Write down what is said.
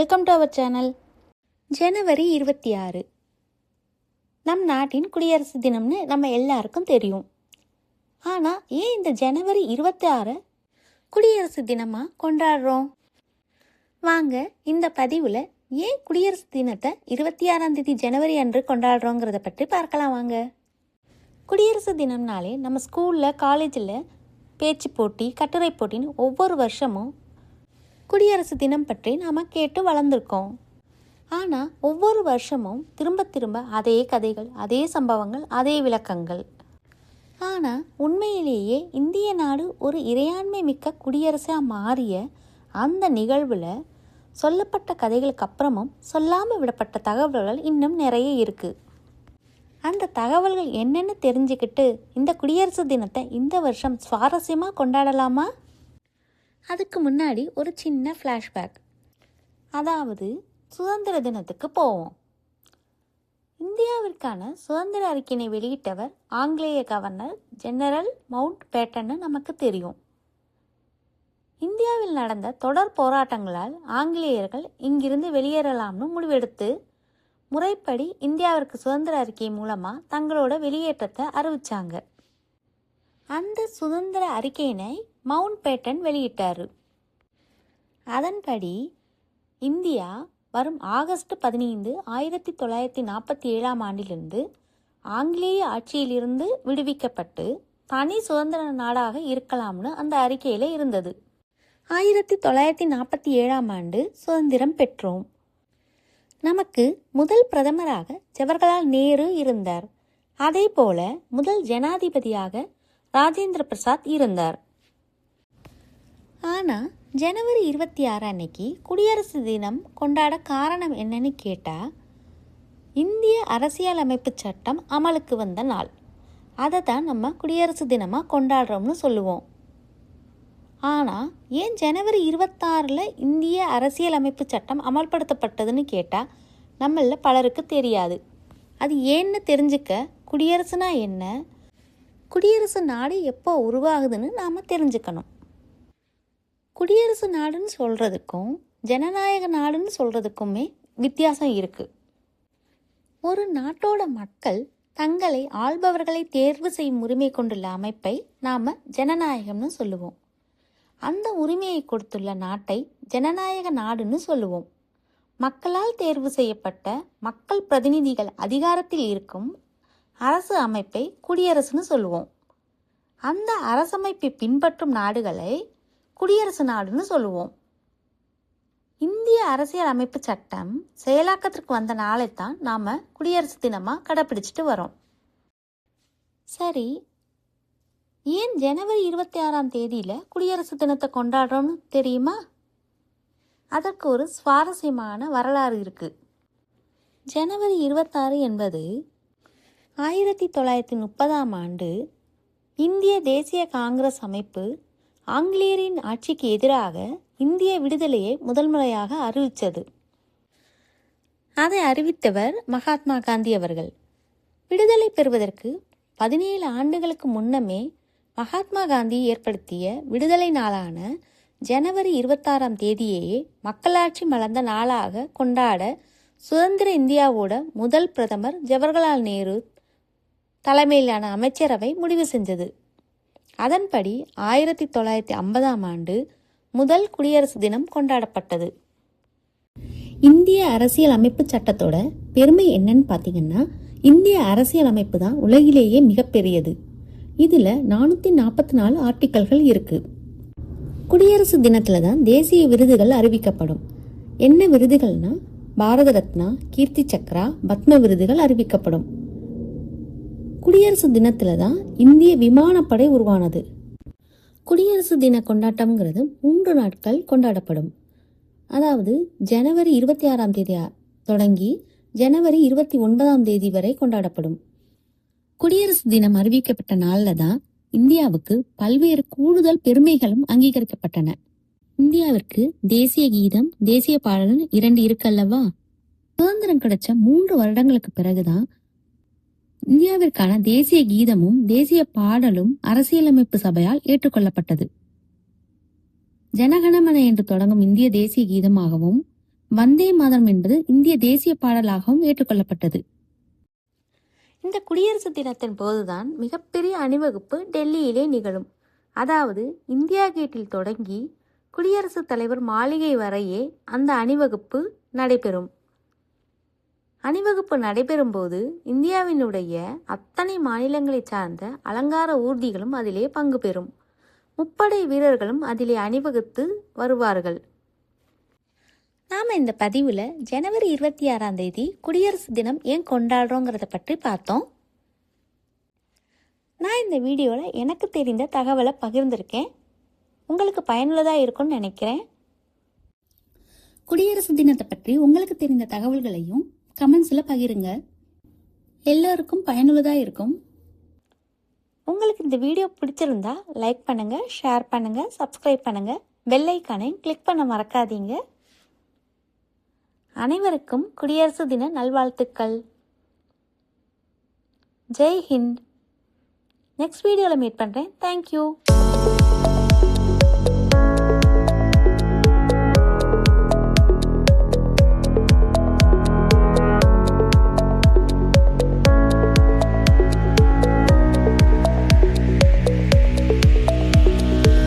Welcome to our channel ஜனவரி இருபத்தி ஆறு. நம் நாட்டின் குடியரசு தினம்னு நம்ம எல்லாருக்கும் தெரியும். ஆனால் ஏன் இந்த ஜனவரி இருபத்தி ஆறு குடியரசு தினமாக கொண்டாடுறோம்? வாங்க இந்த பதிவில் ஏன் குடியரசு தினத்தை இருபத்தி ஆறாம் தேதி ஜனவரி அன்று கொண்டாடுறோங்கிறத பற்றி பார்க்கலாம் வாங்க. குடியரசு தினம்னாலே நம்ம ஸ்கூலில் காலேஜில் பேச்சு போட்டி கட்டுரை போட்டின்னு ஒவ்வொரு வருஷமும் குடியரசு தினம் பற்றி நாம் கேட்டு வளர்ந்துருக்கோம். ஆனால் ஒவ்வொரு வருஷமும் திரும்ப திரும்ப அதே கதைகள் அதே சம்பவங்கள் அதே விளக்கங்கள். ஆனால் உண்மையிலேயே இந்திய நாடு ஒரு இறையாண்மை மிக்க குடியரசாக மாறிய அந்த நிகழ்வில் சொல்லப்பட்ட கதைகளுக்கு அப்புறமும் சொல்லாமல் விடப்பட்ட தகவல்கள் இன்னும் நிறைய இருக்குது அந்த தகவல்கள் என்னென்னு தெரிஞ்சுக்கிட்டு இந்த குடியரசு தினத்தை இந்த வருஷம் சுவாரஸ்யமாக கொண்டாடலாமா? அதுக்கு முன்னாடி ஒரு சின்ன ஃப்ளாஷ்பேக் அதாவது சுதந்திர தினத்துக்கு போவோம். இந்தியாவிற்கான சுதந்திர அறிக்கையினை வெளியிட்டவர் ஆங்கிலேய கவர்னர் ஜெனரல் மவுண்ட் பேட்டன்னு நமக்கு தெரியும். இந்தியாவில் நடந்த தொடர் போராட்டங்களால் ஆங்கிலேயர்கள் இங்கிருந்து வெளியேறலாம்னு முடிவெடுத்து முறைப்படி இந்தியாவிற்கு சுதந்திர அறிக்கை மூலமாக தங்களோட வெளியேற்றத்தை அறிவித்தாங்க அந்த சுதந்திர அறிக்கையினை மவுண்ட் பேட்டன் வெளியிட்டார். அதன்படி இந்தியா வரும் ஆகஸ்ட் பதினைந்து ஆயிரத்தி தொள்ளாயிரத்தி நாற்பத்தி ஏழாம் ஆண்டிலிருந்து ஆங்கிலேய ஆட்சியிலிருந்து விடுவிக்கப்பட்டு தனி சுதந்திர நாடாக இருக்கலாம்னு அந்த அறிக்கையில் இருந்தது. ஆயிரத்தி தொள்ளாயிரத்தி நாற்பத்தி ஏழாம் ஆண்டு சுதந்திரம் பெற்றோம். நமக்கு முதல் பிரதமராக ஜவஹர்லால் நேரு இருந்தார். அதே போல முதல் ஜனாதிபதியாக ராஜேந்திர பிரசாத் இருந்தார். ஆனால் ஜனவரி இருபத்தி ஆறு அன்னைக்கு குடியரசு தினம் கொண்டாட காரணம் என்னன்னு கேட்டால் இந்திய அரசியலமைப்பு சட்டம் அமலுக்கு வந்த நாள். அதை தான் நம்ம குடியரசு தினமாக கொண்டாடுறோம்னு சொல்லுவோம். ஆனால் ஏன் ஜனவரி இருபத்தாறில் இந்திய அரசியலமைப்பு சட்டம் அமல்படுத்தப்பட்டதுன்னு கேட்டால் நம்மள பலருக்கு தெரியாது. அது ஏன்னு தெரிஞ்சுக்க குடியரசுனா என்ன? குடியரசு நாடு எப்போ உருவாகுதுன்னு நாம் தெரிஞ்சுக்கணும். குடியரசு நாடுன்னு சொல்கிறதுக்கும் ஜனநாயக நாடுன்னு சொல்கிறதுக்குமே வித்தியாசம் இருக்குது ஒரு நாட்டோட மக்கள் தங்களை ஆள்பவர்களை தேர்வு செய்யும் உரிமை கொண்டுள்ள அமைப்பை நாம் ஜனநாயகம்னு சொல்லுவோம். அந்த உரிமையை கொடுத்துள்ள நாட்டை ஜனநாயக நாடுன்னு சொல்லுவோம். மக்களால் தேர்வு செய்யப்பட்ட மக்கள் பிரதிநிதிகள் அதிகாரத்தில் இருக்கும் அரசு அமைப்பை குடியரசுன்னு சொல்லுவோம். அந்த அரசமைப்பை பின்பற்றும் நாடுகளை குடியரசு நாடுன்னு சொல்லுவோம். இந்திய அரசியல் அமைப்பு சட்டம் செயலாக்கத்திற்கு வந்த நாளை தான் நாம் குடியரசு தினமாக கடைப்பிடிச்சிட்டு வரோம். சரி ஏன் ஜனவரி இருபத்தி ஆறாம் தேதியில் குடியரசு தினத்தை கொண்டாடுறோம்னு தெரியுமா? அதற்கு ஒரு சுவாரஸ்யமான வரலாறு இருக்குது ஜனவரி இருபத்தாறு என்பது ஆயிரத்தி தொள்ளாயிரத்தி முப்பதாம் ஆண்டு இந்திய தேசிய காங்கிரஸ் அமைப்பு ஆங்கிலேயரின் ஆட்சிக்கு எதிராக இந்திய விடுதலையை முதல் முறையாக அறிவித்தது. அதை அறிவித்தவர் மகாத்மா காந்தி அவர்கள். விடுதலை பெறுவதற்கு பதினேழு ஆண்டுகளுக்கு முன்னமே மகாத்மா காந்தி ஏற்படுத்திய விடுதலை நாளான ஜனவரி இருபத்தாறாம் தேதியையே மக்களாட்சி மலர்ந்த நாளாக கொண்டாட சுதந்திர இந்தியாவோட முதல் பிரதமர் ஜவஹர்லால் நேரு தலைமையிலான அமைச்சரவை முடிவு செஞ்சது. அதன்படி ஆயிரத்தி தொள்ளாயிரத்தி ஐம்பதாம் ஆண்டு முதல் குடியரசு தினம் கொண்டாடப்பட்டது. இந்திய அரசியல் அமைப்பு சட்டத்தோட பெருமை என்னன்னு பார்த்தீங்கன்னா இந்திய அரசியல் அமைப்பு தான் உலகிலேயே மிகப்பெரியது. இதில் நானூற்றி நாற்பத்தி நாலு ஆர்டிக்கல்கள் இருக்கு. குடியரசு தினத்தில் தான் தேசிய விருதுகள் அறிவிக்கப்படும். என்ன விருதுகள்னா பாரத ரத்னா கீர்த்தி சக்ரா பத்ம விருதுகள் அறிவிக்கப்படும். குடியரசு தினத்தில் தான் இந்திய விமானப்படை உருவானது. குடியரசு தின கொண்டாட்டம்ங்கிறது மூன்று நாட்கள் கொண்டாடப்படும். அதாவது ஜனவரி இருபத்தி ஆறாம் தேதி தொடங்கி ஜனவரி இருபத்தி ஒன்பதாம் தேதி வரை கொண்டாடப்படும். குடியரசு தினம் அறிவிக்கப்பட்ட நாளில் தான் இந்தியாவுக்கு பல்வேறு கூடுதல் பெருமைகளும் அங்கீகரிக்கப்பட்டன. இந்தியாவிற்கு தேசிய கீதம் தேசிய பாடல் இரண்டு இருக்கல்லவா சுதந்திரம் கிடைச்ச மூன்று வருடங்களுக்கு பிறகுதான் இந்தியாவிற்கான தேசிய கீதமும் தேசிய பாடலும் அரசியலமைப்பு சபையால் ஏற்றுக்கொள்ளப்பட்டது. ஜனகணமன என்று தொடங்கும் இந்திய தேசிய கீதமாகவும் வந்தே மாதரம் என்பது இந்திய தேசிய பாடலாகவும் ஏற்றுக்கொள்ளப்பட்டது. இந்த குடியரசு தினத்தின் போதுதான் மிகப்பெரிய அணிவகுப்பு டெல்லியிலே நிகழும். அதாவது இந்தியா கேட்டில் தொடங்கி குடியரசுத் தலைவர் மாளிகை வரையே அந்த அணிவகுப்பு நடைபெறும். அணிவகுப்பு நடைபெறும்போது இந்தியாவினுடைய அத்தனை மாநிலங்களைச் சார்ந்த அலங்கார ஊர்திகளும் அதிலே பங்கு பெறும். முப்படை வீரர்களும் அதிலே அணிவகுத்து வருவார்கள். நாம் இந்த பதிவில் ஜனவரி இருபத்தி ஆறாம் தேதி குடியரசு தினம் ஏன் கொண்டாடுறோங்கிறத பற்றி பார்த்தோம். நான் இந்த வீடியோவில் எனக்கு தெரிந்த தகவலை பகிர்ந்திருக்கேன். உங்களுக்கு பயனுள்ளதாக இருக்கும்னு நினைக்கிறேன். குடியரசு தினத்தை பற்றி உங்களுக்கு தெரிந்த தகவல்களையும் கமெண்ட்ஸில் பகிருங்க. எல்லோருக்கும் பயனுள்ளதாக இருக்கும். உங்களுக்கு இந்த வீடியோ பிடிச்சிருந்தா லைக் பண்ணுங்கள் ஷேர் பண்ணுங்கள் சப்ஸ்கிரைப் பண்ணுங்கள் பெல் கிளிக் பண்ண மறக்காதீங்க. அனைவருக்கும் குடியரசு தின நல்வாழ்த்துக்கள். ஜெய் ஹிந்த். நெக்ஸ்ட் வீடியோவில் மீட் பண்ணுறேன் தேங்க்யூ